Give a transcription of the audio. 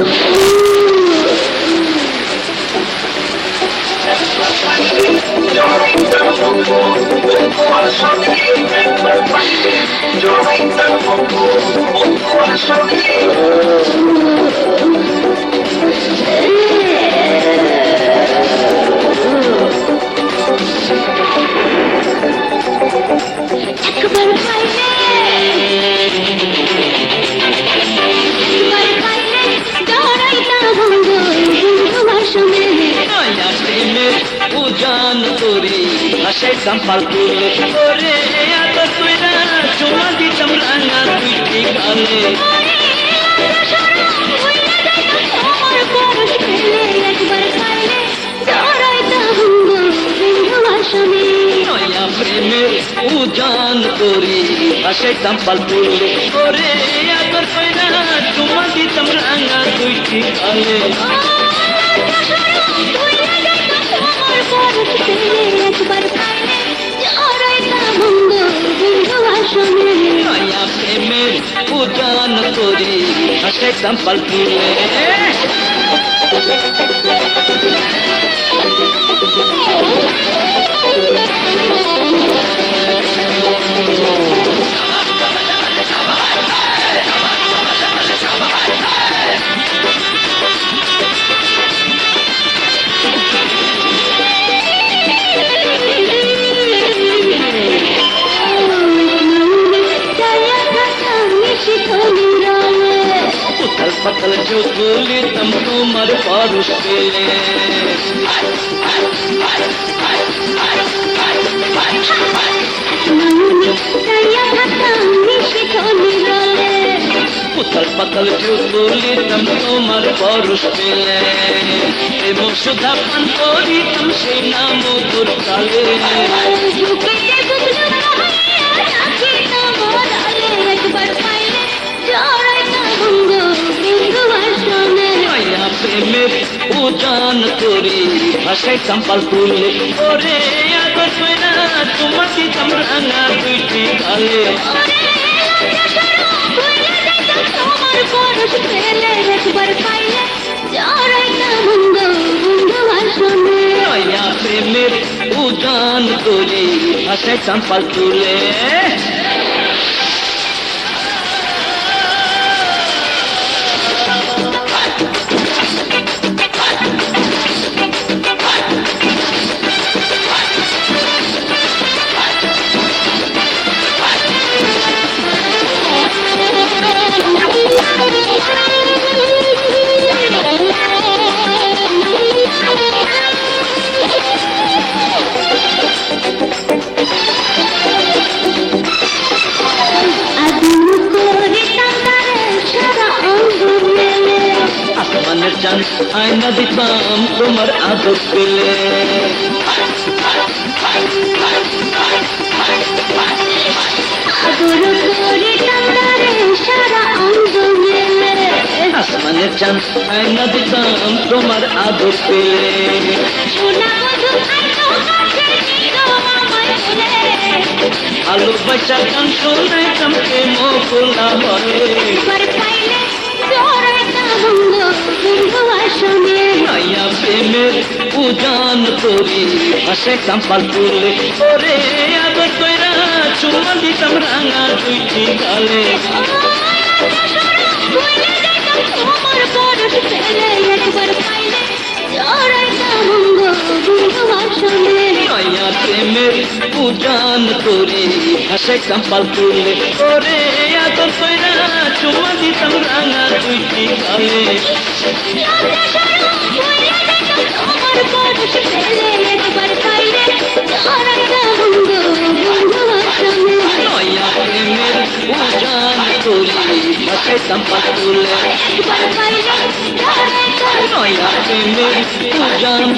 একবার পাইলে একবার উজান করি হাসাইতাম ফালতু করে। এত তুইরা চুমা দিতাম রাঙা সঙ্গে নয়া প্রেমের উজান করি হাসাইতাম ফালতু করে। এত তুইরা চুমা দিতাম রাঙা দুইটি গালে একবার উজান করি হাসাইতাম ফালতু উথাল পাতাল চোখলি তম তোমার পরশ পেলে উথাল পাতাল চোখলি তম তোমার পরশ পেলে প্রেম সুধা পান করি তম সেই নাম তোর উজান করি ভাষাই চাম্পাল তুলে। ওরে আগর পেনা তোমার দিতাম রাঙা দুইটি গালে একবার পাইলে জড়াইতা ভঙ্গ ভঙ্গ ভাষণে নয়া প্রেমের উজান করি ভাষাই চাম্পাল তুলে। আয়না দিতাম তোমার আদর পেলে আসমানের চান আয়না দিতাম তোমার আদর পেলে আলু পয়সা গান শোনাইতাম প্রেম কোলা বলে উজান করি ভাষাই চাম্পাল তুলে ওরে আদর কইরা চুমা দিতাম রাঙা দুইটি গালে। প্রেমের উজান করি ভাষাই চাম্পাল তুলে ওরে আদর কইরা চুমা দিতাম রাঙা দুইটি গালে। ভঙ্গ ভাষণে নয়া প্রেমের উজান